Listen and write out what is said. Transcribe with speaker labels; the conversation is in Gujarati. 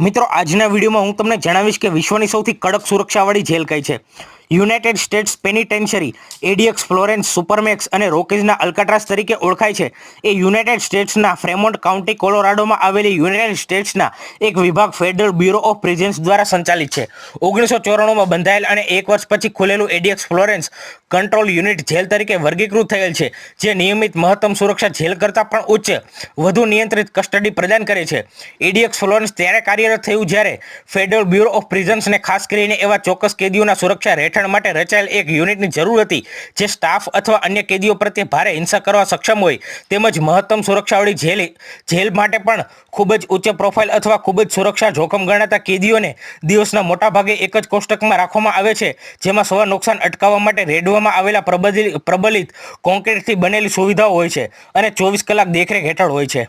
Speaker 1: મિત્રો આજના વિડીયોમાં હું તમને જણાવીશ કે વિશ્વની સૌથી કડક સુરક્ષાવાળી જેલ કઈ છે? United States penitentiary ADX Florence supermax અને રોકેઝના અલ્કાટ્રાસ તરીકે ઓળખાય છે. એ યુનાઇટેડ સ્ટેટ્સના ફ્રેમોન્ટ કાઉન્ટી કોલોરાડોમાં આવેલી યુનાઇટેડ સ્ટેટ્સના એક વિભાગ ફેડરલ બ્યુરો ઓફ પ્રિઝન્સ દ્વારા સંચાલિત છે. ઓગણીસો ચોરાણુંમાં બંધાયેલ અને એક વર્ષ પછી ખુલેલું ADX Florence control unit jail તરીકે વર્ગીકૃત થયેલ છે, જે નિયમિત મહત્તમ સુરક્ષા જેલ કરતાં પણ ઉચ્ચ, વધુ નિયંત્રિત કસ્ટડી પ્રદાન કરે છે. એડીએક્સ ફ્લોરેન્સ ત્યારે કાર્યરત થયું જ્યારે ફેડરલ બ્યુરો ઓફ પ્રિઝન્સને ખાસ કરીને એવા ચોક્કસ કેદીઓના સુરક્ષા રહેઠાણ માટે રચાયેલ એક યુનિટની જરૂર હતી, જે સ્ટાફ અથવા અન્ય કેદીઓ પ્રત્યે ભારે હિંસા કરવા સક્ષમ હોય. તેમજ મહત્તમ સુરક્ષાવાળી જેલ જેલ માટે પણ ખૂબ જ ઉચ્ચ પ્રોફાઇલ અથવા ખૂબ જ સુરક્ષા જોખમ ગણાતા કેદીઓને દિવસના મોટાભાગે એક જ કોષ્ટકમાં રાખવામાં આવે છે, જેમાં સવા નુકસાન અટકાવવા માટે રેડવામાં આવેલા પ્રબલિત કોન્ક્રીટથી બનેલી સુવિધાઓ હોય છે અને ચોવીસ કલાક દેખરેખ હેઠળ હોય છે.